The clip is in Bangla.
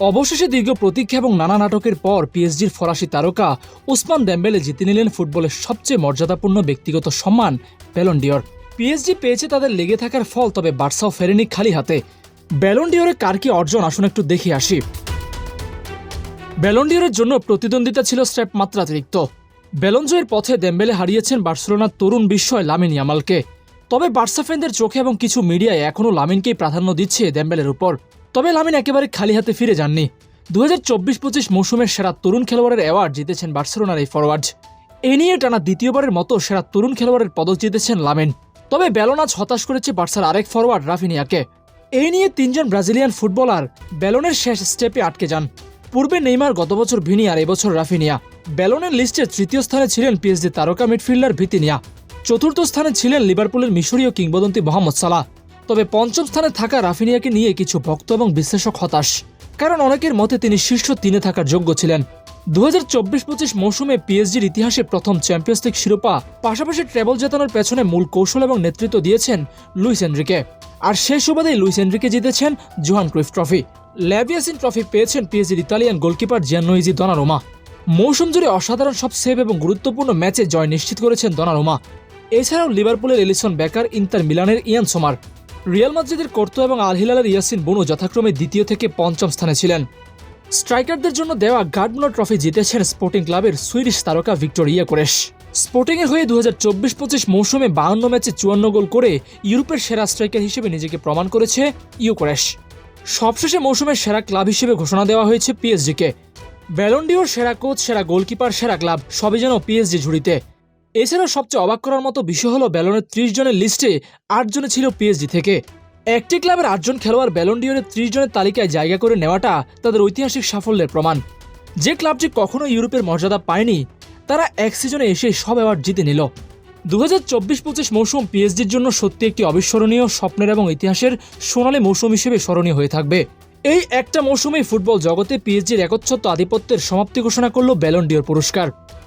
অবশেষে দীর্ঘ প্রতীক্ষা এবং নানা নাটকের পর পিএসজির ফরাসি তারকা ওসমান ডেম্বেলে জিতে নিলেন ফুটবলের সবচেয়ে মর্যাদাপূর্ণ ব্যক্তিগত সম্মান ব্যালন্ডিয়র পিএসজি পেয়েছে তাদের লেগে থাকার ফল, তবে বার্সাও ফেরেনি খালি হাতে। ব্যালন্ডিয়রে কার কি অর্জন? আসুন একটু দেখে আসি। ব্যালন্ডিয়রের জন্য প্রতিদ্বন্দ্বিতা ছিল স্ট্র্যাপ মাত্রাতিরিক্ত ব্যালঞ্জয়ের পথে দেম্বেলে হারিয়েছেন বার্সেলোনার তরুণ বিস্ময় লামিন ইয়ামালকে। তবে বার্সা ফ্যানদের চোখে এবং কিছু মিডিয়ায় এখনও লামিনকেই প্রাধান্য দিচ্ছে দেম্বেলের উপর। তবে লামিন একেবারে খালি হাতে ফিরে যাননি। দু হাজার চব্বিশ পঁচিশ মৌসুমের সেরা তরুণ খেলোয়াড়ের অ্যাওয়ার্ড জিতেছেন বার্সেলোনার এই ফরওয়ার্ড এ নিয়ে টানা দ্বিতীয়বারের মতো সেরা তরুণ খেলোয়াড়ের পদক জিতেছেন লামিন। তবে ব্যালোনাজ হতাশ করেছে বার্সার আরেক ফরওয়ার্ড রাফিনিয়াকে। এই নিয়ে তিনজন ব্রাজিলিয়ান ফুটবলার ব্যালনের শেষ স্টেপে আটকে যান। পূর্বে নেইমার, গত বছর ভিনি আর এবছর রাফিনিয়া। ব্যালনের লিস্টে তৃতীয় স্থানে ছিলেন পিএসজি তারকা মিডফিল্ডার ভিতিনিয়া। চতুর্থ স্থানে ছিলেন লিভারপুলের মিশরীয় কিংবদন্তি মোহাম্মদ সালাহ। তবে পঞ্চম স্থানে থাকা রাফিনিয়াকে নিয়ে কিছু ভক্ত এবং বিশ্লেষক হতাশ। কারণ অনেকের মতে তিনি শীর্ষ তিনে থাকার যোগ্য ছিলেন। দু হাজার চব্বিশ পঁচিশ মৌসুমে পিএসজির ইতিহাসে প্রথম চ্যাম্পিয়ন্স লিগ শিরোপা, পাশাপাশি ট্রেবল জেতানোর পেছনে মূল কৌশল এবং নেতৃত্ব দিয়েছেন লুইস এনরিকে। আর সেই সুবাদেই লুইস এনরিকে জিতেছেন Johan Cruyff trophy. Lev Yashin trophy পেয়েছেন পিএসজির ইতালিয়ান গোলকিপার জিয়ানোইজি দনারোমা। মৌসুম জুড়ে অসাধারণ সব সেভ এবং গুরুত্বপূর্ণ ম্যাচে জয় নিশ্চিত করেছেন দনারোমা। এছাড়াও লিভারপুলের এলিসন বেকার, ইন্টার মিলানের ইয়ান সোমার। রিয়াল মাদ্রিদের কর্তো এবং আল হিলালের ইয়াসিন বনু যথাক্রমে দ্বিতীয় থেকে পঞ্চম স্থানে ছিলেন। স্ট্রাইকারদের জন্য দেওয়া গার্ডমোনার ট্রফি জিতেছেন স্পোর্টিং ক্লাবের সুইডিশ তারকা ভিক্টোরিয়া কোরেশ স্পোর্টিংয়ের হয়ে দু হাজার চব্বিশ পঁচিশ মৌসুমে বাহান্ন ম্যাচে চুয়ান্ন গোল করে ইউরোপের সেরা স্ট্রাইকার হিসেবে নিজেকে প্রমাণ করেছে ইউকোরেশ সবশেষে মৌসুমের সেরা ক্লাব হিসেবে ঘোষণা দেওয়া হয়েছে পিএসজিকে। ব্যালন্ডিওর সেরা কোচ, সেরা গোলকিপার, সেরা ক্লাব, সবই যেন পিএসজি ঝুড়িতে। এছাড়াও সবচেয়ে অবাক করার মতো বিষয় হলো ব্যালনের ত্রিশ জনের লিস্টে আট জনে ছিল পিএসজি থেকে। একটি ক্লাবের আটজন খেলোয়াড় ব্যালন্ডিওরের ত্রিশ জনের তালিকায় জায়গা করে নেওয়াটা তাদের ঐতিহাসিক সাফল্যের প্রমাণ। যে ক্লাবটি কখনো ইউরোপের মর্যাদা পায়নি, তারা এক সিজনে এসে সব অ্যাওয়ার্ড জিতে নিল। দু হাজার চব্বিশ পঁচিশ মৌসুম পিএসজির জন্য সত্যি একটি অবিস্মরণীয় স্বপ্নের এবং ইতিহাসের সোনালী মৌসুম হিসেবে স্মরণীয় হয়ে থাকবে। এই একটা মৌসুমেই ফুটবল জগতে পিএসজির একচ্ছত্ব আধিপত্যের সমাপ্তি ঘোষণা করল ব্যালন্ডিওর পুরস্কার।